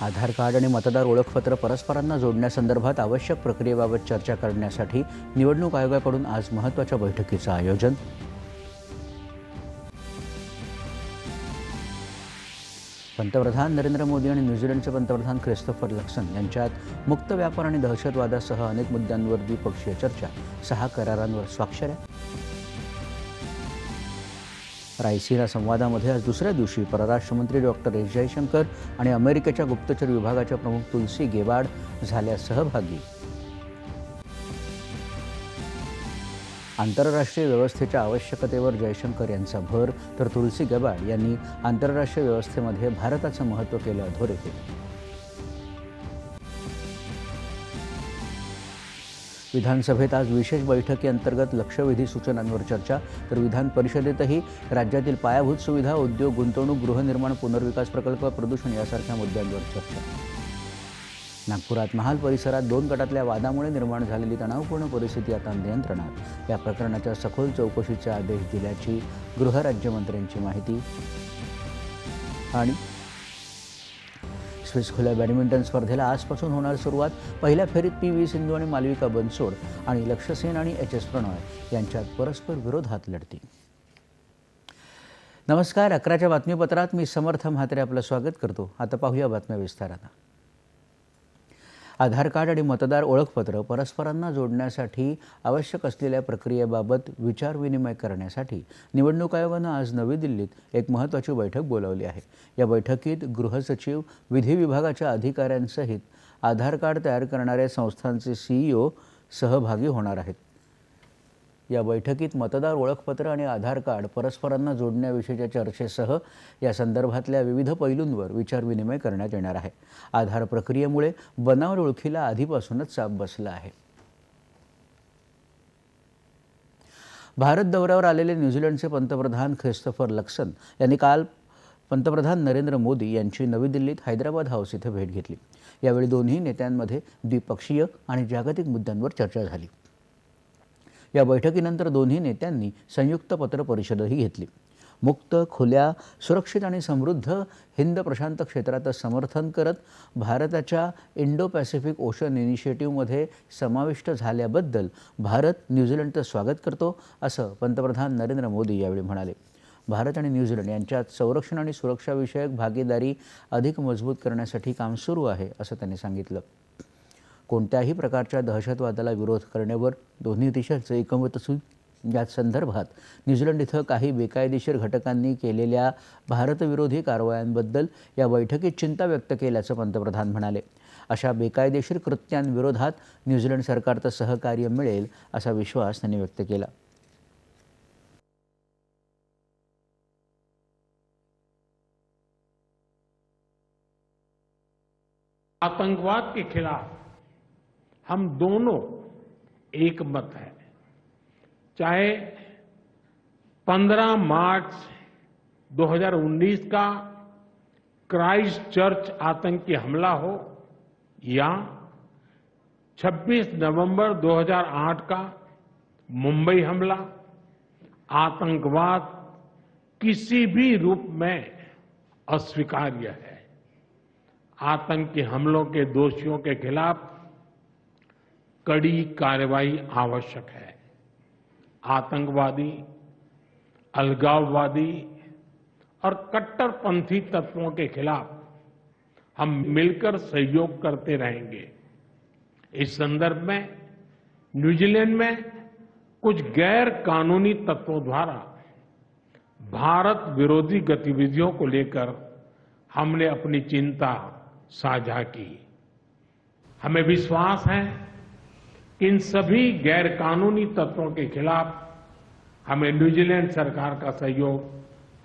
आधार card आणि मतदार ओळखपत्र परस्परांना जोडण्यासंदर्भात आवश्यक प्रक्रियेबाबत चर्चा करण्यासाठी निवडणूक आयोगाकडून आज महत्त्वाच्या बैठकीचं आयोजन. पंतप्रधान नरेंद्र मोदी आणि न्यूझीलंडचे पंतप्रधान ख्रिस्तोफर लक्सन यांच्यात मुक्त व्यापार आणि दहशतवादासह अनेक मुद्द्यांवर द्विपक्षीय चर्चा. सहा करारांवर स्वाक्षऱ्या रायसिना संवादामध्ये आज दुसऱ्या दिवशी परराष्ट्र मंत्री डॉक्टर एस. जयशंकर आणि अमेरिकेच्या गुप्तचर विभागाच्या प्रमुख तुलसी गेबाड झाल्या सहभागी. आंतरराष्ट्रीय व्यवस्थेच्या आवश्यकतेवर जयशंकर यांचा भर तर तुलसी गबाड यांनी आंतरराष्ट्रीय व्यवस्थेमध्ये भारताचं महत्त्व केलं अधोरेखित. विधानसभेत आज विशेष बैठकीअंतर्गत लक्षवेधी सूचनांवर चर्चा. तर विधान परिषदेतही राज्यातील पायाभूत सुविधा उद्योग गुंतवणूक गृहनिर्माण पुनर्विकास प्रकल्प प्रदूषण यासारख्या मुद्द्यांवर चर्चा. नागपुरात महाल परिसरात दोन गटातल्या वादामुळे निर्माण झालेली तणावपूर्ण परिस्थिती आता नियंत्रणात. या प्रकरणाच्या सखोल चौकशीचे आदेश दिल्याची गृहराज्यमंत्र्यांची माहिती. आणि स्विस खुल्या बॅडमिंटन स्पर्धेला आजपासून होणार सुरुवात. पहिल्या फेरीत पी व्ही सिंधू आणि मालविका बनसोड आणि लक्ष्य सेन आणि एच एस प्रणॉय यांच्यात परस्पर विरोधात लढतील नमस्कार अकराच्या बातमीपत्रात मी समर्थ म्हात्रे आपलं स्वागत करतो. आता पाहूया बातम्या विस्तारानं. आधार कार्ड आणि मतदार ओळखपत्र परस्परांना जोडण्यासाठी आवश्यक असलेल्या प्रक्रियेबाबत विचारविनिमय करण्यासाठी निवडणूक आयोगानं आज नवी दिल्लीत एक महत्त्वाची बैठक बोलावली आहे. या बैठकीत गृहसचिव विधी विभागाच्या अधिकाऱ्यांसहित आधार कार्ड तयार करणाऱ्या संस्थांचे सीईओ सहभागी होणार आहेत. या बैठकीत मतदार ओळखपत्र आणि आधार कार्ड परस्परांना जोडण्याविषयीच्या चर्चेसह या संदर्भातल्या विविध पैलूंवर विचारविनिमय करण्यात येणार आहे. आधार प्रक्रियेमुळे बनावट ओळखीला आधीपासूनच चाप बसला आहे. भारत दौऱ्यावर आलेले न्यूझीलंडचे पंतप्रधान ख्रिस्तोफर लक्सन यांनी काल पंतप्रधान नरेंद्र मोदी यांची नवी दिल्लीत हैदराबाद हाऊस इथं भेट घेतली. यावेळी दोन्ही नेत्यांमध्ये द्विपक्षीय आणि जागतिक मुद्द्यांवर चर्चा झाली. या बैठकीनंतर दोन्ही नेत्यांनी संयुक्त पत्र परिषदही घेतली. मुक्त खुल्या सुरक्षित आणि समृद्ध हिंद प्रशांत क्षेत्राचं समर्थन करत भारताच्या इंडो पॅसिफिक ओशन इनिशिएटिव्हमध्ये समाविष्ट झाल्याबद्दल भारत न्यूझीलंडचं स्वागत करतो असं पंतप्रधान नरेंद्र मोदी यावेळी म्हणाले. भारत आणि न्यूझीलंड यांच्यात संरक्षण आणि सुरक्षाविषयक भागीदारी अधिक मजबूत करण्यासाठी काम सुरू आहे असं त्यांनी सांगितलं. कोणत्याही प्रकारच्या दहशतवादाला विरोध करण्यावर दोन्ही देशांचं एकमत असून या संदर्भात न्यूझीलंड इथं काही बेकायदेशीर घटकांनी केलेल्या भारतविरोधी कारवायांबद्दल या बैठकीत चिंता व्यक्त केल्याचं पंतप्रधान म्हणाले. अशा बेकायदेशीर कृत्यांविरोधात न्यूझीलंड सरकारचं सहकार्य मिळेल असा विश्वास त्यांनी व्यक्त केला. आतंकवाद के खिलाफ हम दोनों एक मत है। चाहे 15 मार्च 2019 का क्राइस्ट चर्च आतंकी हमला हो या 26 नवंबर 2008 का मुंबई हमला, आतंकवाद किसी भी रूप में अस्वीकार्य है। आतंकी हमलों के दोषियों के खिलाफ कड़ी कार्रवाई आवश्यक है। आतंकवादी, अलगाववादी और कट्टरपंथी तत्वों के खिलाफ हम मिलकर सहयोग करते रहेंगे। इस संदर्भ में न्यूजीलैंड में कुछ गैर कानूनी तत्वों द्वारा भारत विरोधी गतिविधियों को लेकर हमने अपनी चिंता साझा की। हमें विश्वास है इन सभी गैर कानूनी तत्वों के खिलाफ हमें न्यूजीलैंड सरकार का सहयोग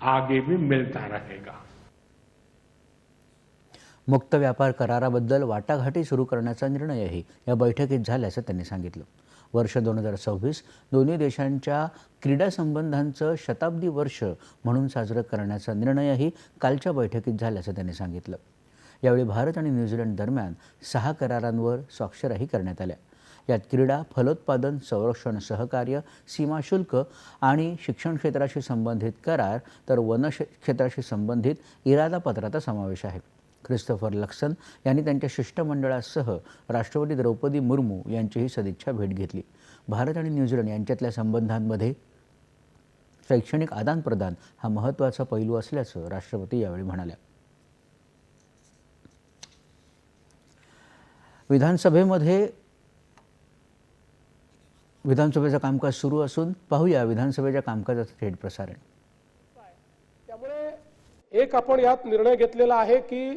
आगे भी मिलता रहेगा। मुक्त व्यापार कराराबद्दल वाटाघाटी सुरू करण्याचा निर्णयही या बैठकीत झाल्याचं त्यांनी सांगितलं. वर्ष दोन हजार सव्वीस दोन्ही देशांच्या क्रीडा संबंधांचं शताब्दी वर्ष म्हणून साजरं करण्याचा निर्णयही कालच्या बैठकीत झाल्याचं त्यांनी सांगितलं. यावेळी भारत आणि न्यूझीलंड दरम्यान सहा करारांवर स्वाक्षऱ्याही करण्यात आल्या. यात क्रीडा फलोत्पादन संरक्षण सहकार्य सीमाशुल्क आणि शिक्षण क्षेत्राशी संबंधित करार तर वन क्षेत्राशी संबंधित इरादापत्राचा समावेश आहे. ख्रिस्तोफर लक्सन यांनी त्यांच्या शिष्टमंडळासह राष्ट्रपती द्रौपदी मुर्मू यांचीही सदिच्छा भेट घेतली. भारत आणि न्यूझीलंड यांच्यातल्या संबंधांमध्ये शैक्षणिक आदानप्रदान हा महत्त्वाचा पैलू असल्याचं राष्ट्रपती यावेळी म्हणाल्या. विधानसभेमध्ये विधानसभेचं कामकाज सुरू असून पाहूया विधानसभेच्या कामकाजाचं थेट प्रसारण. त्यामुळे एक आपण यात निर्णय घेतलेला आहे की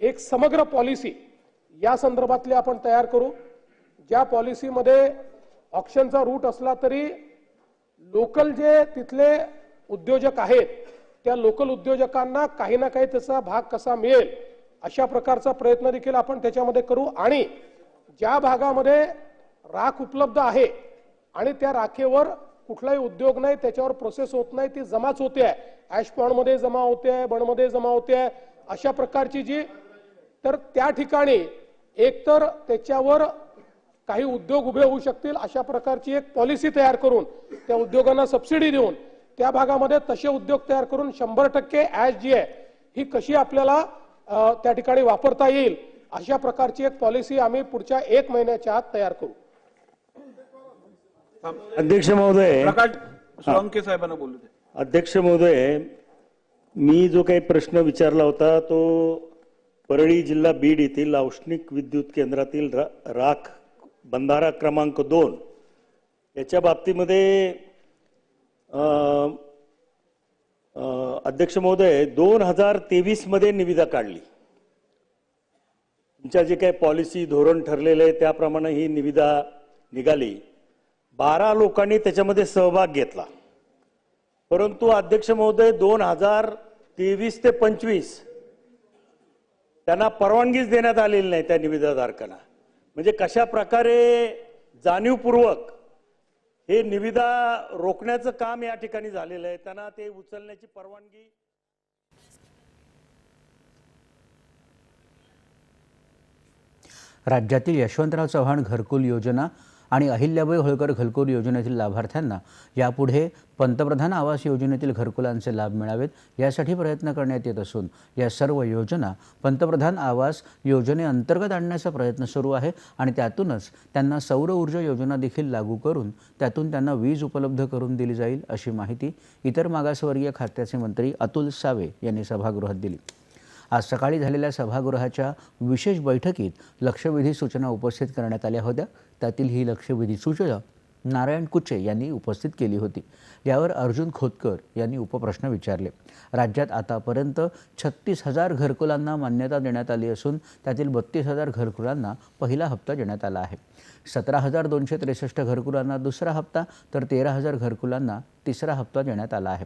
एक समग्र पॉलिसी या संदर्भातली आपण तयार करू. ज्या पॉलिसीमध्ये ऑप्शनचा रूट असला तरी लोकल जे तिथले उद्योजक आहेत त्या लोकल उद्योजकांना काही ना काही त्याचा भाग कसा मिळेल अशा प्रकारचा प्रयत्न देखील आपण त्याच्यामध्ये करू. आणि ज्या भागामध्ये राख उपलब्ध आहे. आणि त्या राखेवर कुठलाही उद्योग नाही त्याच्यावर प्रोसेस होत नाही ती जमाच होते आहे. ऍशमध्ये जमा होते आहे बणमध्ये जमा होते आहे. अशा प्रकारची जी तर त्या ठिकाणी एकतर त्याच्यावर काही उद्योग उभे होऊ शकतील अशा प्रकारची एक पॉलिसी तयार करून त्या उद्योगांना सबसिडी देऊन त्या भागामध्ये तसे उद्योग तयार करून शंभर टक्के ऍश जी आहे ही कशी आपल्याला त्या ठिकाणी वापरता येईल अशा प्रकारची एक पॉलिसी आम्ही पुढच्या एक महिन्याच्या आत तयार करू. अध्यक्ष महोदय प्रकाश सोळंके साहेबांना बोलू दे अध्यक्ष महोदय मी जो काही प्रश्न विचारला होता तो परळी जिल्हा बीड येथील औष्णिक विद्युत केंद्रातील रा- राख बंधारा क्रमांक दोन याच्या बाबतीमध्ये अध्यक्ष महोदय दोन हजार तेवीसमध्ये निविदा काढली. तुमच्या जे काही पॉलिसी धोरण ठरलेलं आहे त्याप्रमाणे ही निविदा निघाली. बारा लोकांनी त्याच्यामध्ये सहभाग घेतला. परंतु अध्यक्ष महोदय दोन हजार तेवीस ते पंचवीस त्यांना परवानगीच देण्यात आलेली नाही त्या निविदाधारकांना. म्हणजे कशा प्रकारे जाणीवपूर्वक हे निविदा रोखण्याचं काम या ठिकाणी झालेलं आहे त्यांना ते उचलण्याची परवानगी राज्यातील यशवंतराव चव्हाण घरकुल योजना आणि अहिल्याबाई होळकर घरकुल योजनेतील लाभार्थ्यांना यापुढे पंतप्रधान आवास योजनेतील घरकुलांचे लाभ मिळावेत यासाठी प्रयत्न करण्यात येत असून या सर्व योजना पंतप्रधान आवास योजनेअंतर्गत आणण्याचा प्रयत्न सुरू आहे आणि त्यातूनच त्यांना सौर ऊर्जा योजना देखील लागू करून त्यातून त्यांना वीज उपलब्ध करून दिली जाईल अशी माहिती इतर मागासवर्गीय खात्याचे मंत्री अतुल सावे यांनी सभागृहात दिली. आज सकाळी झालेल्या सभागृहाच्या विशेष बैठकीत लक्षवेधी सूचना उपस्थित करण्यात आल्या होत्या. त्यातील ही लक्षवेधी सूचना नारायण कुचे यांनी उपस्थित केली होती. यावर अर्जुन खोतकर यांनी उपप्रश्न विचारले. राज्यात आतापर्यंत छत्तीस हजार घरकुलांना मान्यता देण्यात आली असून त्यातील बत्तीस हजार घरकुलांना पहिला हप्ता देण्यात आला आहे. सतरा हजार दोनशे त्रेसष्ट घरकुलांना दुसरा हप्ता तर तेरा हजार घरकुलांना तिसरा हप्ता देण्यात आला आहे.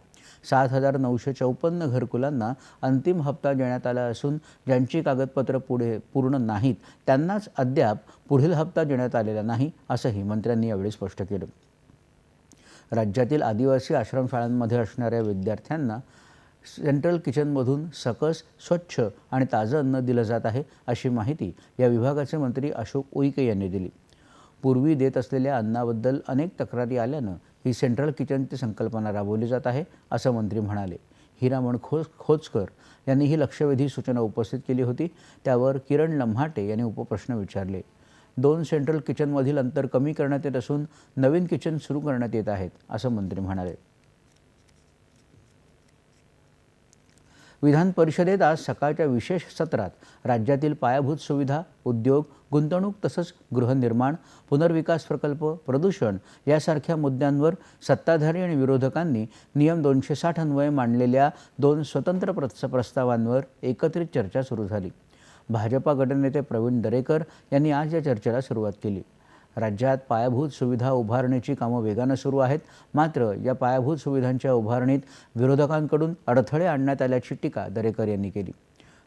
सात हजार नऊशे चौपन्न घरकुलांना अंतिम हप्ता देण्यात आला असून ज्यांची कागदपत्रं पुढे पूर्ण नाहीत त्यांनाच अद्याप पुढील हप्ता देण्यात आलेला नाही असंही मंत्र्यांनी यावेळी स्पष्ट केलं. राज्यातील आदिवासी आश्रमशाळांमध्ये असणाऱ्या विद्यार्थ्यांना सेंट्रल किचनमधून सकस स्वच्छ आणि ताजं अन्न दिलं जात आहे अशी माहिती या विभागाचे मंत्री अशोक उईके यांनी दिली. पूर्वी देत असलेल्या अन्नाबद्दल अनेक तक्रारी आल्यानं ही सेंट्रल किचनची संकल्पना राबवली जात आहे असं मंत्री म्हणाले. हिरामण खो खोचकर यांनी ही लक्षवेधी सूचना उपस्थित केली होती. त्यावर किरण लम्हाटे यांनी उपप्रश्न विचारले. दोन सेंट्रल किचनमधील अंतर कमी करण्यात येत असून नवीन किचन सुरू करण्यात येत आहेत असं मंत्री म्हणाले. विधान परिषदेत आज सकाळच्या विशेष सत्रात राज्यातील पायाभूत सुविधा उद्योग गुंतवणूक तसंच गृहनिर्माण पुनर्विकास प्रकल्प प्रदूषण यासारख्या मुद्द्यांवर सत्ताधारी आणि विरोधकांनी नियम दोनशे साठ अन्वये मांडलेल्या दोन स्वतंत्र प्रस्तावांवर एकत्रित चर्चा सुरू झाली. भाजपा गटनेते प्रवीण दरेकर यांनी आज या चर्चेला सुरुवात केली. राज्यात पायाभूत सुविधा उभारणीची कामं वेगानं सुरू आहेत. मात्र या पायाभूत सुविधांच्या उभारणीत विरोधकांकडून अडथळे आणण्यात आल्याची टीका दरेकर यांनी केली.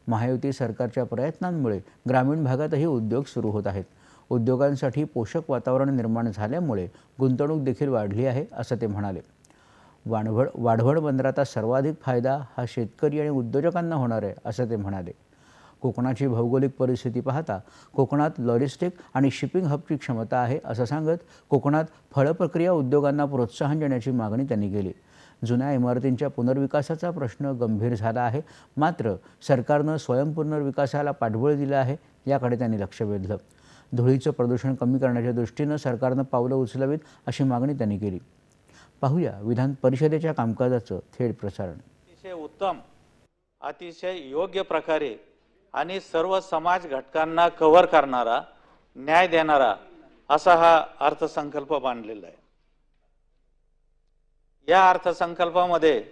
महायुती सरकारच्या प्रयत्नांमुळे ग्रामीण भागातही उद्योग सुरू होत आहेत. उद्योगांसाठी पोषक वातावरण निर्माण झाल्यामुळे गुंतवणूक देखील वाढली आहे असं ते म्हणाले. वाढवड वाढवड बंदराचा सर्वाधिक फायदा हा शेतकरी आणि उद्योजकांना होणार आहे असं ते म्हणाले. कोकणाची भौगोलिक परिस्थिती पाहता कोकणात लॉजिस्टिक आणि शिपिंग हबची क्षमता आहे असं सांगत कोकणात फळप्रक्रिया उद्योगांना प्रोत्साहन देण्याची मागणी त्यांनी केली. जुन्या इमारतींच्या पुनर्विकासाचा प्रश्न गंभीर झाला आहे. मात्र सरकारनं स्वयंपुनर्विकासाला पाठबळ दिलं आहे याकडे त्यांनी लक्ष वेधलं. धुळीचं प्रदूषण कमी करण्याच्या दृष्टीनं सरकारनं पावलं उचलावीत अशी मागणी त्यांनी केली. पाहूया विधान परिषदेच्या कामकाजाचं थेट प्रसारण. अतिशय उत्तम अतिशय योग्य प्रकारे आणि सर्व समाज घटकांना कव्हर करणारा न्याय देणारा असा हा अर्थसंकल्प मांडलेला आहे. या अर्थसंकल्पामध्ये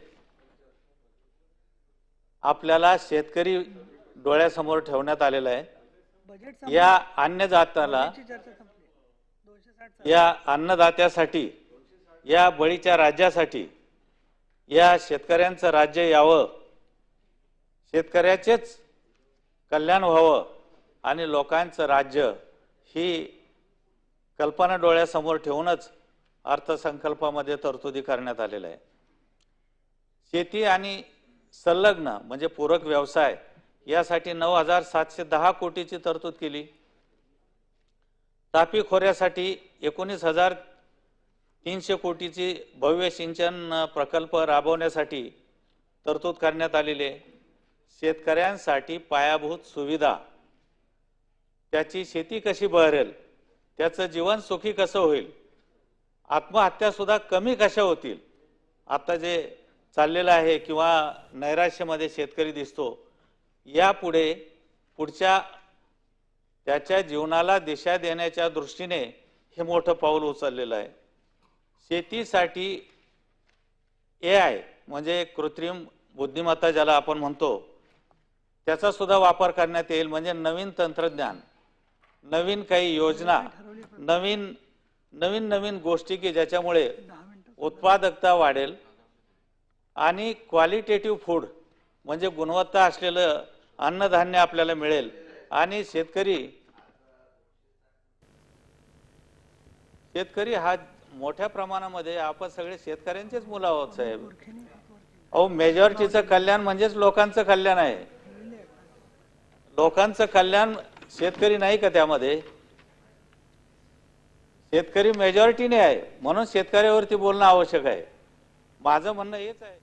आपल्याला शेतकरी डोळ्यासमोर ठेवण्यात आलेला आहे. या अन्नदात्याला या अन्नदात्यासाठी या बळीच्या राज्यासाठी या शेतकऱ्यांचं राज्य यावं शेतकऱ्याचेच कल्याण व्हावं आणि लोकांचं राज्य ही कल्पना डोळ्यासमोर ठेवूनच अर्थसंकल्पामध्ये तरतुदी करण्यात आलेल्या आहे. शेती आणि संलग्न म्हणजे पूरक व्यवसाय यासाठी नऊ हजार सातशे दहा कोटीची तरतूद केली. तापी खोऱ्यासाठी एकोणीस हजार तीनशे कोटीची भव्य सिंचन प्रकल्प राबवण्यासाठी तरतूद करण्यात आलेली आहे. शेतकऱ्यांसाठी पायाभूत सुविधा. त्याची शेती कशी बहरेल? त्याचं जीवन सुखी कसं होईल? आत्महत्यासुद्धा कमी कशा होतील? आता जे चाललेलं आहे किंवा नैराश्यामध्ये शेतकरी दिसतो यापुढे पुढच्या त्याच्या जीवनाला दिशा देण्याच्या दृष्टीने हे मोठं पाऊल उचललेलं आहे. शेतीसाठी ए आय म्हणजे कृत्रिम बुद्धिमत्ता ज्याला आपण म्हणतो त्याचा सुद्धा वापर करण्यात येईल. म्हणजे नवीन तंत्रज्ञान नवीन काही योजना नवीन नवीन नवीन गोष्टी की ज्याच्यामुळे उत्पादकता वाढेल आणि क्वालिटेटिव्ह फूड म्हणजे गुणवत्ता असलेलं अन्नधान्य आपल्याला मिळेल आणि शेतकरी शेतकरी हा मोठ्या प्रमाणामध्ये आपण सगळे शेतकऱ्यांचेच मुलं आहोत साहेब. अहो मेजॉरिटीचं कल्याण म्हणजेच लोकांचं कल्याण आहे. लोकांचं कल्याण शेतकरी नाही का त्यामध्ये? शेतकरी मेजॉरिटीने आहे. म्हणून शेतकऱ्यावरती बोलणं आवश्यक आहे. माझं म्हणणं हेच आहे.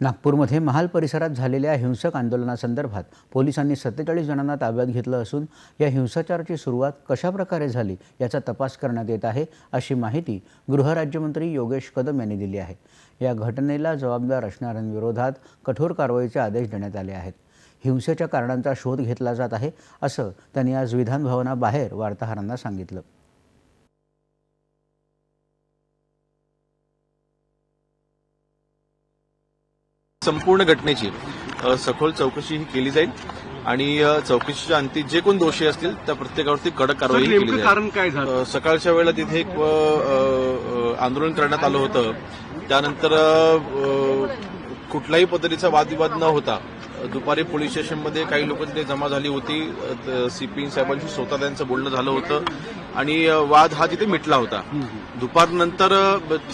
नागपूरमध्ये महाल परिसरात झालेल्या हिंसक आंदोलनासंदर्भात पोलिसांनी सत्तेचाळीस जणांना ताब्यात घेतलं असून या हिंसाचाराची सुरुवात कशाप्रकारे झाली याचा तपास करण्यात येत आहे अशी माहिती गृहराज्यमंत्री योगेश कदम यांनी दिली आहे. या घटनेला जबाबदार असणाऱ्यांविरोधात कठोर कारवाईचे आदेश देण्यात आले आहेत. हिंसेच्या कारणांचा शोध घेतला जात आहे असं त्यांनी आज विधानभवनाबाहेर वार्ताहरांना सांगितलं. संपूर्ण घटनेची सखोल चौकशी ही केली जाईल आणि चौकशीच्या अंती जे कोण दोषी असतील त्या प्रत्येकावरती कडक कारवाई केली जाईल. कारण काय झालं? सकाळच्या वेळेला तिथे एक आंदोलन करण्यात आलं होतं. त्यानंतर कुठल्याही पद्धतीचा वादविवाद न होता दुपारी पोलीस स्टेशनमध्ये काही लोक तिथे जमा झाली होती. सीपी साहेबांशी स्वतः त्यांचं बोलणं झालं होतं. आणि वाद हा तिथे मिटला होता. दुपारनंतर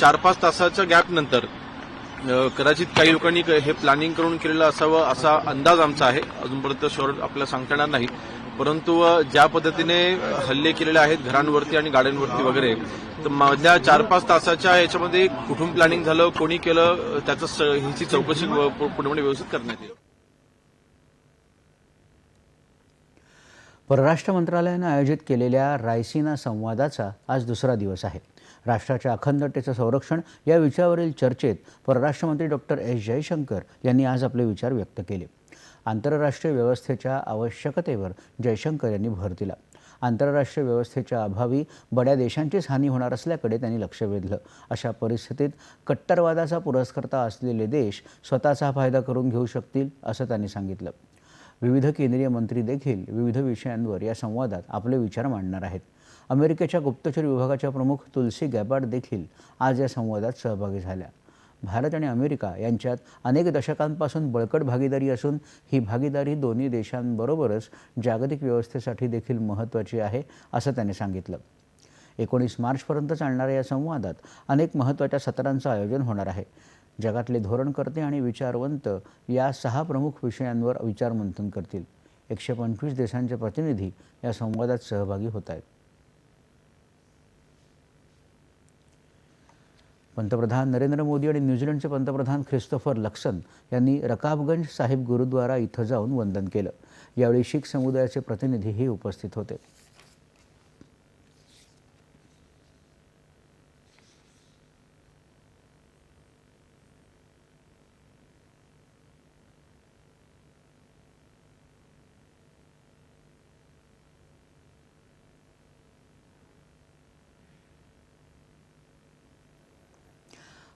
चार पाच तासाच्या गॅप नंतर अ, कदाचित काही लोकांनी हे प्लॅनिंग करून केलेलं असावं असा अंदाज आमचा आहे. अजूनपर्यंत शोर आपल्याला सांगता येणार नाही. परंतु ज्या पद्धतीने हल्ले केलेले आहेत घरांवरती आणि गाड्यांवरती वगैरे तर मधल्या चार पाच तासाच्या याच्यामध्ये कुठून प्लॅनिंग झालं कोणी केलं त्याचं स- चौकशी पूर्णपणे व्यवस्थित करण्यात येईल. परराष्ट्र मंत्रालयानं आयोजित केलेल्या रायसिना संवादाचा आज दुसरा दिवस आहे. राष्ट्राच्या अखंडतेचं संरक्षण या विषयावरील चर्चेत परराष्ट्रमंत्री डॉक्टर एस जयशंकर यांनी आज आपले विचार व्यक्त केले. आंतरराष्ट्रीय व्यवस्थेच्या आवश्यकतेवर जयशंकर यांनी भर दिला. आंतरराष्ट्रीय व्यवस्थेच्या अभावी बड्या देशांचीच हानी होणार असल्याकडे त्यांनी लक्ष वेधलं. अशा परिस्थितीत कट्टरवादाचा पुरस्कर्ता असलेले देश स्वतःचा फायदा करून घेऊ शकतील असं त्यांनी सांगितलं. विविध केंद्रीय मंत्री देखील विविध विषयांवर या संवादात आपले विचार मांडणार आहेत. अमेरिकेच्या गुप्तचर विभागाच्या प्रमुख तुलसी गॅबार्ड देखील आज या संवादात सहभागी झाल्या. भारत आणि अमेरिका यांच्यात अनेक दशकांपासून बळकट भागीदारी असून ही भागीदारी दोन्ही देशांबरोबरच जागतिक व्यवस्थेसाठी देखील महत्त्वाची आहे असं त्यांनी सांगितलं. एकोणीस मार्चपर्यंत चालणाऱ्या या संवादात अनेक महत्त्वाच्या सत्रांचं आयोजन होणार आहे. जगातले धोरणकर्ते आणि विचारवंत या सहा प्रमुख विषयांवर विचारमंथन करतील. एकशे पंचवीस देशांचे प्रतिनिधी या संवादात सहभागी होत आहेत. पंतप्रधान नरेंद्र मोदी आणि न्यूझीलंडचे पंतप्रधान ख्रिस्तोफर लक्सन यांनी रकाबगंज साहिब गुरुद्वारा इथं जाऊन वंदन केलं. यावेळी शीख समुदायाचे प्रतिनिधीही उपस्थित होते.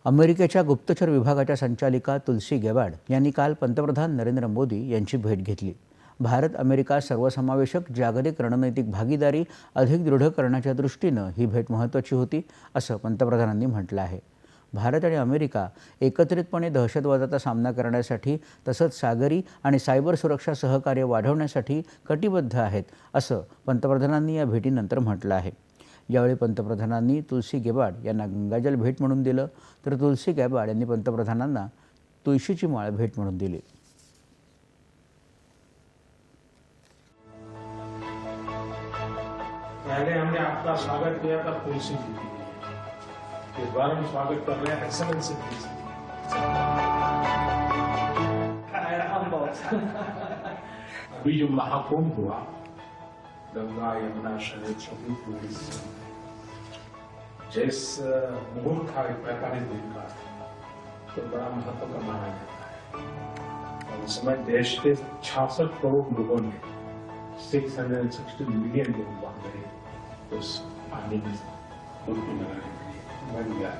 अमेरिकेच्या गुप्तचर विभागाच्या संचालिका तुलसी गेवाड यांनी काल पंतप्रधान नरेंद्र मोदी यांची भेट घेतली. भारत अमेरिका सर्वसमावेशक जागतिक रणनैतिक भागीदारी अधिक दृढ करण्याच्या दृष्टीनं ही भेट महत्त्वाची होती असं पंतप्रधानांनी म्हटलं आहे. भारत आणि अमेरिका एकत्रितपणे दहशतवादाचा सामना करण्यासाठी तसंच सागरी आणि सायबर सुरक्षा सहकार्य वाढवण्यासाठी कटिबद्ध आहेत असं पंतप्रधानांनी या भेटीनंतर म्हटलं आहे. यावेळी पंतप्रधानांनी तुलसी गेबाड यांना गंगाजल भेट म्हणून दिलं. तर तुलसी गेबाड यांनी पंतप्रधानांना तुळशीची माळ भेट म्हणून दिली. पहले हमने आपका स्वागत किया था तुलसी. जी इस बार हम स्वागत कर रहे हैं एक्सलेंसी अभी जो महाकुंभ हुआ. गंगा यमुना शरद सभी पूरी जिस मुहूर्त था पैंतालीस दिन का तो बड़ा महत्व का माना जाता है और उस समय देश के छियासठ करोड़ लोगों ने 660 मिलियन लोग वहाँ गए उस पानी में डुबकी लगाने के लिए बन गया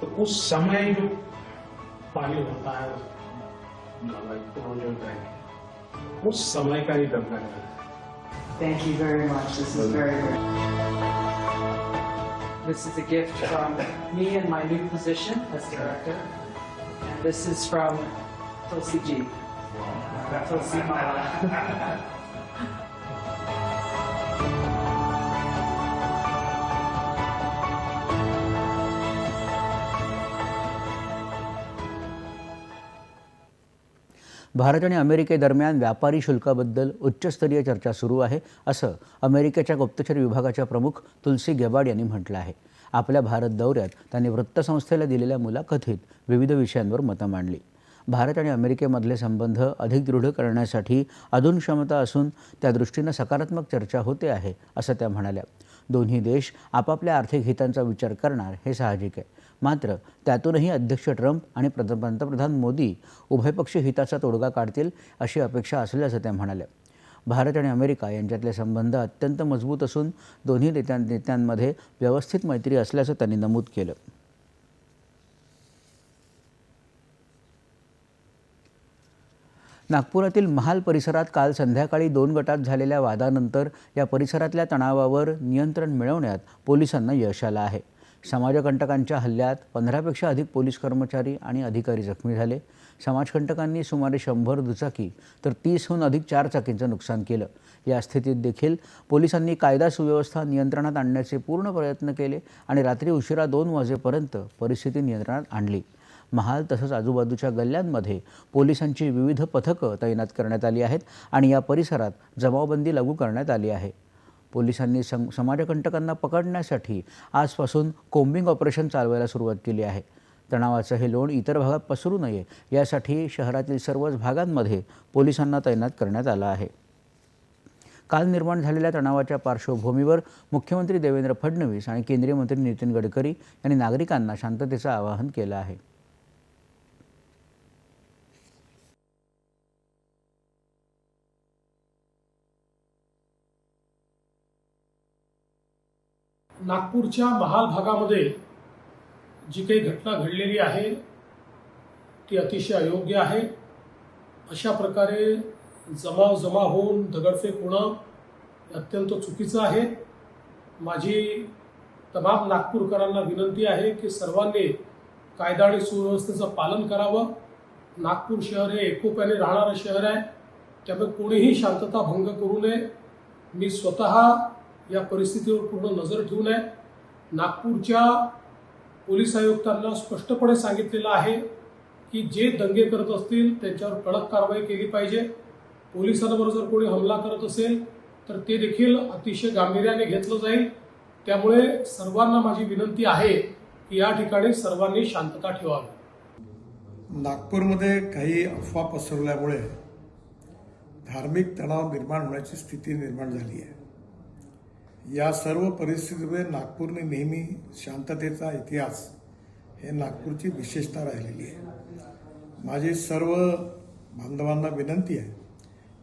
तो उस समय जो पानी होता है उस समय का ही गंगा जल है Thank you very much. This is very good. This is a gift from me in my new position as director. And this is from Tulsi Ji. Tulsi Mala. Bharat आणि अमेरिकेदरम्यान व्यापारी शुल्काबद्दल उच्चस्तरीय चर्चा सुरू आहे असं अमेरिकेच्या गुप्तचर विभागाच्या प्रमुख तुलसी गेबाड यांनी म्हटलं आहे. आपल्या भारत दौऱ्यात त्यांनी वृत्तसंस्थेला दिलेल्या मुलाखतीत विविध विषयांवर मतं मांडली. भारत आणि अमेरिकेमधले संबंध अधिक दृढ करण्यासाठी अधून क्षमता असून त्या दृष्टीनं सकारात्मक चर्चा होते आहे असं त्या म्हणाल्या. दोन्ही देश आपापल्या आर्थिक हितांचा विचार करणार हे साहजिक आहे. मात्र त्यातूनही अध्यक्ष ट्रम्प आणि पंतप्रधान मोदी उभयपक्षी हिताचा तोडगा काढतील अशी अपेक्षा असल्याचं त्या म्हणाल्या भारत आणि अमेरिका यांच्यातले संबंध अत्यंत मजबूत असून दोन्ही नेत्यां नेत्यांमध्ये व्यवस्थित मैत्री असल्याचं त्यांनी नमूद केलं. नागपुरातील महाल परिसरात काल संध्याकाळी दोन गटात झालेल्या वादानंतर या परिसरातल्या तणावावर नियंत्रण मिळवण्यात पोलिसांना यश आलं आहे. समाजकंटकांच्या हल्ल्यात पंधरापेक्षा अधिक पोलीस कर्मचारी आणि अधिकारी जखमी झाले. समाजकंटकांनी सुमारे शंभर दुचाकी तर तीसहून अधिक चारचाकींचं नुकसान केलं. या स्थितीत देखील पोलिसांनी कायदा सुव्यवस्था नियंत्रणात आणण्याचे पूर्ण प्रयत्न केले आणि रात्री उशिरा दोन वाजेपर्यंत परिस्थिती नियंत्रणात आणली. महाल तसंच आजूबाजूच्या गल्ल्यांमध्ये पोलिसांची विविध पथकं तैनात करण्यात आली आहेत आणि या परिसरात जमावबंदी लागू करण्यात आली आहे. पोलिसांनी सं समाजकंटकांना पकडण्यासाठी आजपासून कोम्बिंग ऑपरेशन चालवायला सुरुवात केली आहे. तणावाचं हे लोण इतर भागात पसरू नये यासाठी शहरातील सर्वच भागांमध्ये पोलिसांना तैनात करण्यात आलं आहे. काल निर्माण झालेल्या तणावाच्या पार्श्वभूमीवर मुख्यमंत्री देवेंद्र फडणवीस आणि केंद्रीय मंत्री नितीन गडकरी यांनी नागरिकांना शांततेचं आवाहन केलं आहे. नागपूरच्या महाल भागामध्ये जी काही घटना घडलेली आहे ती अतिशय अयोग्य आहे. अशा प्रकारे जमाव जमा होऊन दगडफेक होणं अत्यंत चुकीचं आहे. माझी तमाम नागपूरकरांना विनंती आहे की सर्वांनी कायदा आणि सुव्यवस्थेचं पालन करावं. नागपूर शहर हे एकोप्याने राहणारं शहर आहे. त्यामुळे कोणीही शांतता भंग करू नये. मी स्वतः या परिस्थितीवर पूर्ण नजर ठेवून आहे. नागपूरच्या पोलीस आयुक्तांना स्पष्टपणे सांगितलेलं आहे की जे दंगे करत असतील त्यांच्यावर कडक कारवाई केली पाहिजे. पोलिसांवर जर कोणी हमला करत असेल तर ते देखील अतिशय गांभीर्याने घेतलं जाईल. त्यामुळे सर्वांना माझी विनंती आहे की या ठिकाणी सर्वांनी शांतता ठेवावी. नागपूरमध्ये काही अफवा पसरवल्यामुळे धार्मिक तणाव निर्माण होण्याची स्थिती निर्माण झाली आहे. या सर्व परिस्थितीमध्ये नागपूरने नेहमी शांततेचा इतिहास हे नागपूरची विशेषता राहिलेली आहे. माझी सर्व बांधवांना विनंती आहे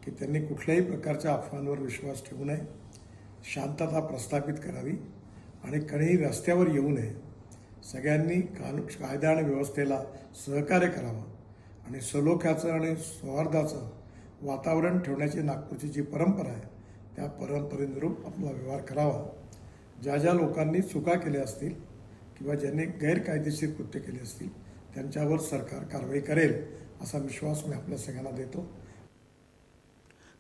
की त्यांनी कुठल्याही प्रकारच्या अफवांवर विश्वास ठेवू नये शांतता प्रस्थापित करावी आणि कणीही रस्त्यावर येऊ नये. सगळ्यांनी कानू कायदा आणि व्यवस्थेला सहकार्य करावं आणि सलोख्याचं आणि सौहार्दाचं वातावरण ठेवण्याची नागपूरची जी परंपरा आहे त्या परंपरेनुरूप आपला व्यवहार करावा. ज्या ज्या लोकांनी चुका केल्या असतील किंवा ज्यांनी गैरकायदेशीर कृत्य केले असतील त्यांच्यावर सरकार कारवाई करेल असा विश्वास मी आपल्या सगळ्यांना देतो.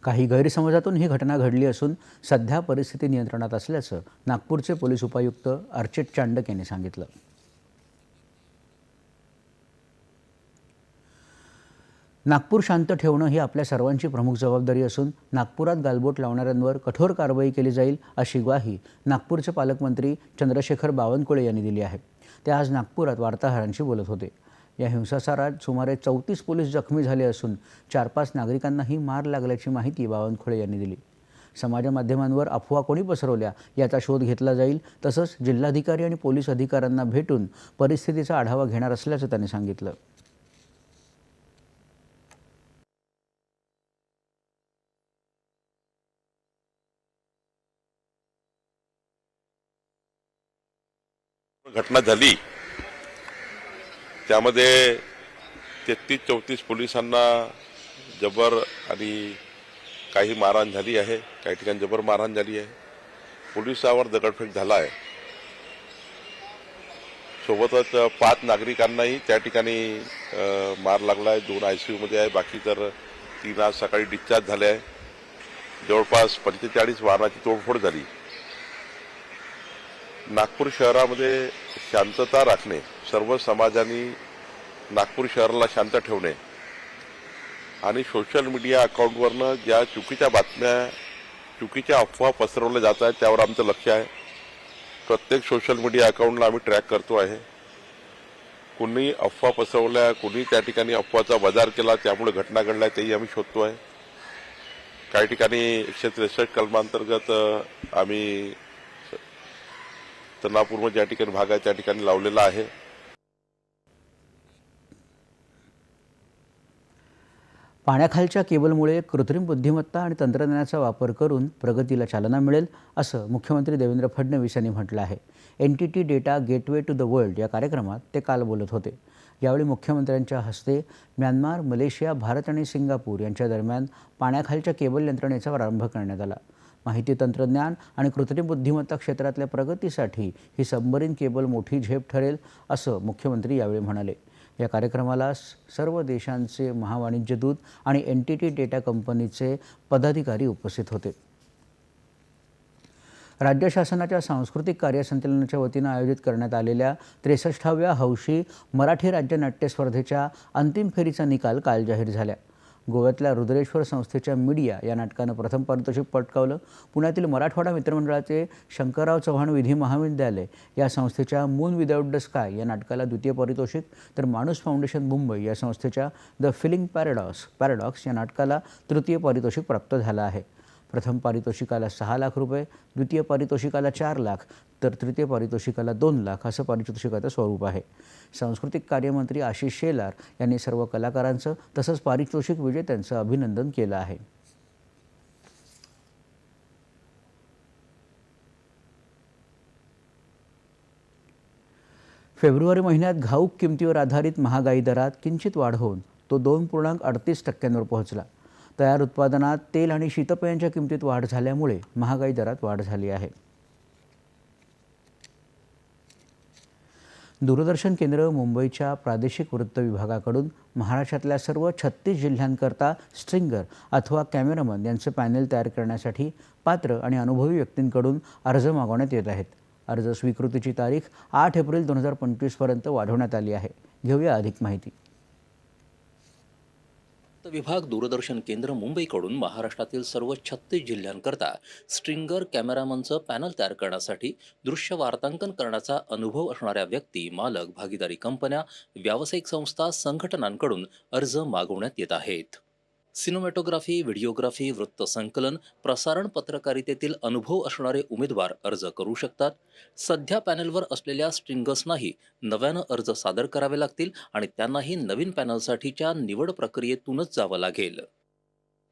काही गैरसमजातून ही घटना घडली असून सध्या परिस्थिती नियंत्रणात असल्याचं नागपूरचे पोलीस उपायुक्त अर्चित चांडक यांनी सांगितलं. नागपूर शांत ठेवणं ही आपल्या सर्वांची प्रमुख जबाबदारी असून नागपुरात गालबोट लावणाऱ्यांवर कठोर कारवाई केली जाईल अशी ग्वाही नागपूरचे पालकमंत्री चंद्रशेखर बावनकुळे यांनी दिली आहे. ते आज नागपुरात वार्ताहरांशी बोलत होते. या हिंसाचारात सुमारे चौतीस पोलीस जखमी झाले असून चार पाच नागरिकांनाही मार लागल्याची माहिती बावनकुळे यांनी दिली. समाजमाध्यमांवर अफवा कोणी पसरवल्या याचा शोध घेतला जाईल तसंच जिल्हाधिकारी आणि पोलीस अधिकाऱ्यांना भेटून परिस्थितीचा आढावा घेणार असल्याचं त्यांनी सांगितलं. घटना झाली त्यामध्ये तेहतीस चौतीस पोलिसांना जबर आणि काही मारहाण झाली आहे काही ठिकाणी जबर मारहाण झाली आहे. पोलिसावर दगडफेक झाला आहे सोबतच पाच नागरिकांनाही त्या ठिकाणी मार लागला आहे दोन आय सी यूमध्ये आहे. बाकी तर तीन आज सकाळी डिस्चार्ज झाले आहे. जवळपास पंचेचाळीस वाहनाची तोडफोड झाली. नागपूर शहरामध्ये शांतता राखणे सर्व समाजाने नागपूर शहराला शांत ठेवणे आणि सोशल मीडिया अकाउंटवरनं ज्या चुकीच्या बातम्या चुकीच्या अफवा पसरवल्या जात आहेत त्यावर आमचं लक्ष आहे. प्रत्येक सोशल मीडिया अकाउंटला आम्ही ट्रॅक करतो आहे. कुणी अफवा पसरवल्या कुणी त्या ठिकाणी अफवाचा बाजार केला त्यामुळे घटना घडल्या तेही आम्ही शोधतो आहे काही ठिकाणी एकशे त्रेसष्ट कलमांतर्गत आम्ही तर नागपूरमध्ये ज्या ठिकाणी भाग आहे त्या ठिकाणी लावलेला आहे. पाण्याखालच्या केबलमुळे कृत्रिम बुद्धिमत्ता आणि तंत्रज्ञानाचा वापर करून प्रगतीला चालना मिळेल असं मुख्यमंत्री देवेंद्र फडणवीस यांनी म्हटलं आहे. N T T data gateway to the world या कार्यक्रमात ते काल बोलत होते. यावेळी मुख्यमंत्र्यांच्या हस्ते म्यानमार मलेशिया भारत आणि सिंगापूर यांच्या दरम्यान पाण्याखालच्या केबल यंत्रणेचा प्रारंभ करण्यात आला. माहिती तंत्रज्ञान आणि कृत्रिम बुद्धिमत्ता क्षेत्रातल्या प्रगतीसाठी ही सबमरीन केबल मोठी झेप ठरेल असं मुख्यमंत्री यावेळी म्हणाले. या कार्यक्रमाला सर्व देशांचे महावाणिज्यदूत आणि एन टी टी डेटा कंपनीचे पदाधिकारी उपस्थित होते. राज्य शासनाच्या सांस्कृतिक कार्य संचलनाच्या वतीनं आयोजित करण्यात आलेल्या त्रेसष्टाव्या हौशी मराठी राज्य नाट्य स्पर्धेच्या अंतिम फेरीचा निकाल काल जाहीर झाला. गोव्यातल्या रुद्रेश्वर संस्थेच्या मीडिया या नाटकानं प्रथम पारितोषिक पटकावलं. पुण्यातील मराठवाडा मित्रमंडळाचे शंकरराव चव्हाण विधी महाविद्यालय या संस्थेच्या मून विदाऊट द स्काय या नाटकाला द्वितीय पारितोषिक. तर माणूस फाउंडेशन मुंबई या संस्थेच्या द फिलिंग पॅराडॉक्स पॅराडॉक्स या नाटकाला तृतीय पारितोषिक प्राप्त झालं आहे. प्रथम पारितोषिकाला सहा लाख रुपये द्वितीय पारितोषिकाला चार लाख तर तृतीय पारितोषिकाला दोन लाख असं पारितोषिकाचं स्वरूप आहे. सांस्कृतिक कार्यमंत्री आशिष शेलार यांनी सर्व कलाकारांचं तसंच पारितोषिक विजेत्यांचं अभिनंदन केलं आहे. फेब्रुवारी महिन्यात घाऊक किमतीवर आधारित महागाई दरात किंचित वाढ होऊन तो दोन पूर्णांक अडतीस टक्क्यांवर पोहोचला. तयार उत्पादनात तेल आणि शीतपेयांच्या किमतीत वाढ झाल्यामुळे महागाई दरात वाढ झाली आहे. दूरदर्शन केंद्र मुंबईच्या प्रादेशिक वृत्त विभागाकडून महाराष्ट्रातल्या सर्व छत्तीस जिल्ह्यांकरता स्ट्रिंगर अथवा कॅमेरामन यांचे पॅनेल तयार करण्यासाठी पात्र आणि अनुभवी व्यक्तींकडून अर्ज मागवण्यात येत आहेत. अर्ज स्वीकृतीची तारीख आठ एप्रिल दोन हजार पंचवीसपर्यंत वाढवण्यात आली आहे. घेऊया अधिक माहिती. विभाग दूरदर्शन केंद्र मुंबईकडून महाराष्ट्रातील सर्व छत्तीस जिल्ह्यांकरता स्ट्रिंगर कॅमेरामनचं पॅनल तयार करण्यासाठी दृश्य वार्तांकन करण्याचा अनुभव असणाऱ्या व्यक्ती मालक भागीदारी कंपन्या व्यावसायिक संस्था संघटनांकडून अर्ज मागवण्यात येत आहेत. सिनेमॅटोग्राफी व्हिडिओग्राफी वृत्तसंकलन प्रसारण पत्रकारितेतील अनुभव असणारे उमेदवार अर्ज करू शकतात. सध्या पॅनलवर असलेल्या स्ट्रिंगर्सनाही नव्यानं अर्ज सादर करावे लागतील आणि त्यांनाही नवीन पॅनलसाठीच्या निवड प्रक्रियेतूनच जावं लागेल.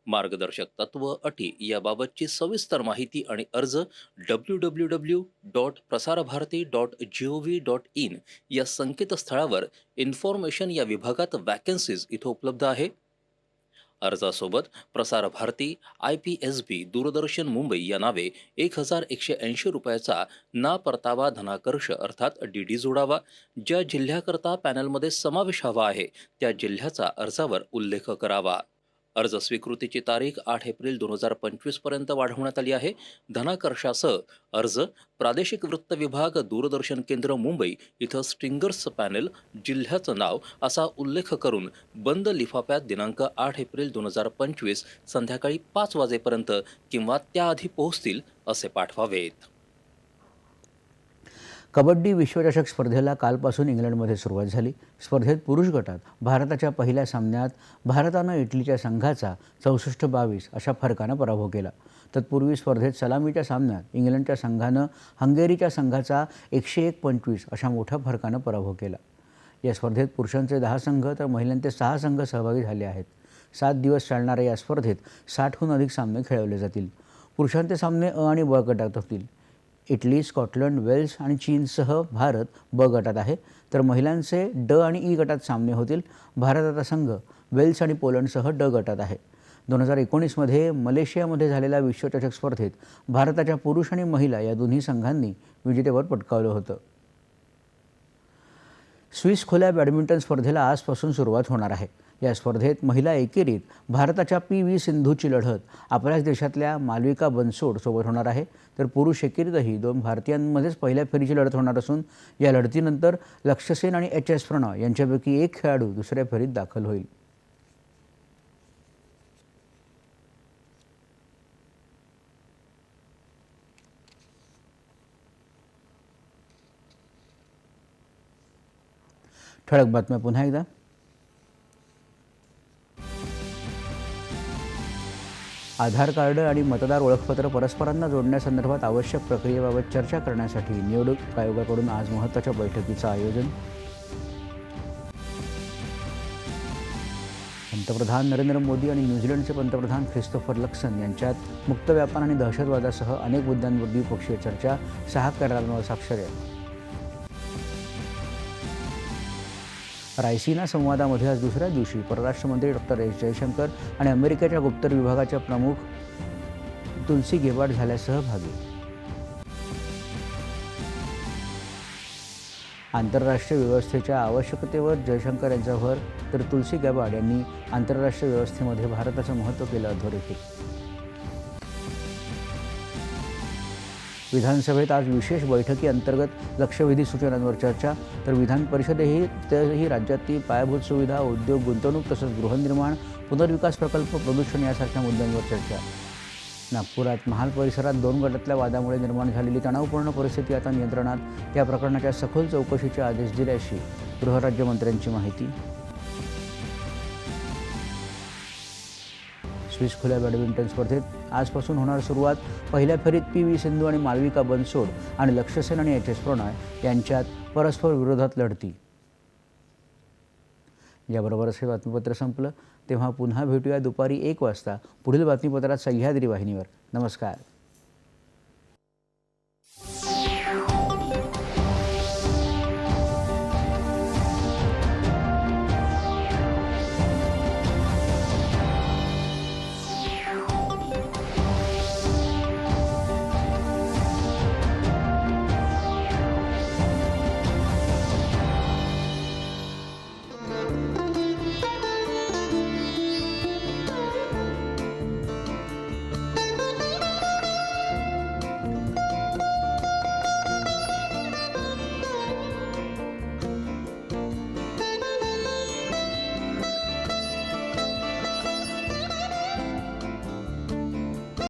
मार्गदर्शक तत्व अटी याबाबतची सविस्तर माहिती आणि अर्ज W W W dot Prasarbharati dot G O V dot in या संकेतस्थळावर इन्फॉर्मेशन या विभागात वॅकन्सीज इथं उपलब्ध आहे. अर्जासोबत Prasar Bharati I P S B Doordarshan Mumbai या नावे एक हजार एकशे ऐंशी रुपयाचा ना परतावा धनाकर्ष अर्थात डी डी जोडावा. ज्या जिल्ह्याकरता पॅनलमध्ये समावेश हवा आहे त्या जिल्ह्याचा अर्जावर उल्लेख करावा. अर्ज स्वीकृतीची तारीख आठ एप्रिल दोन हजार पंचवीसपर्यंत वाढवण्यात आली आहे. धनाकर्षासह अर्ज प्रादेशिक वृत्त विभाग दूरदर्शन केंद्र मुंबई इथं स्ट्रिंगर्स पॅनेल जिल्ह्याचं नाव असा उल्लेख करून बंद लिफाफ्यात दिनांक आठ एप्रिल दोन हजार पंचवीस संध्याकाळी पाच वाजेपर्यंत किंवा त्याआधी पोहोचतील असे पाठवावेत. कबड्डी विश्वचषक स्पर्धेला कालपासून इंग्लंडमध्ये सुरुवात झाली. स्पर्धेत पुरुष गटात भारताच्या पहिल्या सामन्यात भारतानं इटलीच्या संघाचा चौसष्ट बावीस अशा फरकानं पराभव केला. तत्पूर्वी स्पर्धेत सलामीच्या सामन्यात इंग्लंडच्या संघानं हंगेरीच्या संघाचा एकशे एक पंचवीस अशा मोठ्या फरकानं पराभव केला. या स्पर्धेत पुरुषांचे दहा संघ तर महिलांचे सहा संघ सहभागी झाले आहेत. सात दिवस चालणाऱ्या या स्पर्धेत साठहून अधिक सामने खेळवले जातील. पुरुषांचे सामने अ आणि ब गटात होतील. इटली स्कॉटलंड वेल्स आणि चीनसह भारत ब गटात आहे. तर महिलांचे ड आणि ई गटात सामने होतील. भारताचा संघ वेल्स आणि पोलंडसह ड गटात आहे. दोन हजार एकोणीसमध्ये मलेशियामध्ये झालेल्या विश्वचषक स्पर्धेत भारताच्या पुरुष आणि महिला या दोन्ही संघांनी विजेतेपद पटकावलं होतं. स्विस खुल्या बॅडमिंटन स्पर्धेला आजपासून सुरुवात होणार आहे. या स्पर्धेत महिला एकेरीत भारताच्या पी व्ही सिंधूची लढत आपल्याच देशातल्या मालविका बनसोड सोबत होणार आहे. तर पुरुष एकेरीतही दोन भारतीयांमध्येच पहिल्या फेरीची लढत होणार असून या लढतीनंतर लक्ष्यसेन आणि एच एस प्रणॉय यांच्यापैकी एक खेळाडू दुसऱ्या फेरीत दाखल होईल. ठळक बातम्या पुन्हा एकदा. आधार कार्ड आणि मतदार ओळखपत्र परस्परांना जोडण्यासंदर्भात आवश्यक प्रक्रियेबाबत चर्चा करण्यासाठी निवडणूक आयोगाकडून आज महत्त्वाच्या बैठकीचं आयोजन. पंतप्रधान नरेंद्र मोदी आणि न्यूझीलंडचे पंतप्रधान ख्रिस्तोफर लक्सन यांच्यात मुक्त व्यापार आणि दहशतवादासह अनेक मुद्द्यांवर द्विपक्षीय चर्चा. सहा करारांवर स्वाक्षऱ्या रायसिना संवादामध्ये आज दुसऱ्या दिवशी परराष्ट्रमंत्री डॉक्टर एस जयशंकर आणि अमेरिकेच्या गुप्तर विभागाच्या प्रमुख तुलसी गेबाट झाल्या सहभागी. आंतरराष्ट्रीय व्यवस्थेच्या आवश्यकतेवर जयशंकर यांचा भर तर तुलसी गेबाड यांनी आंतरराष्ट्रीय व्यवस्थेमध्ये भारताचं महत्त्व केलं अधोरेखित. विधानसभेत आज विशेष बैठकी अंतर्गत लक्षवेधी सूचनांवर चर्चा. तर विधान परिषदेही त्याही राज्यातील पायाभूत सुविधा उद्योग गुंतवणूक तसंच गृहनिर्माण पुनर्विकास प्रकल्प प्रदूषण यासारख्या मुद्द्यांवर चर्चा. नागपुरात महाल परिसरात दोन गटातल्या वादामुळे निर्माण झालेली तणावपूर्ण परिस्थिती आता नियंत्रणात. या प्रकरणाच्या सखोल चौकशीचे आदेश दिल्याशी गृहराज्यमंत्र्यांची माहिती. स्विस खुल्या बॅडमिंटन स्पर्धेत आजपासून होणार सुरुवात पहिल्या फेरीत पी व्ही सिंधू आणि मालविका बनसोड आणि लक्ष्यसेन आणि एच एस प्रणॉय यांच्यात परस्पर विरोधात लढती. याबरोबरच हे बातमीपत्र संपलं. तेव्हा पुन्हा भेटूया दुपारी एक वाजता. पुढील बातमीपत्रात सह्याद्री वाहिनीवर. नमस्कार.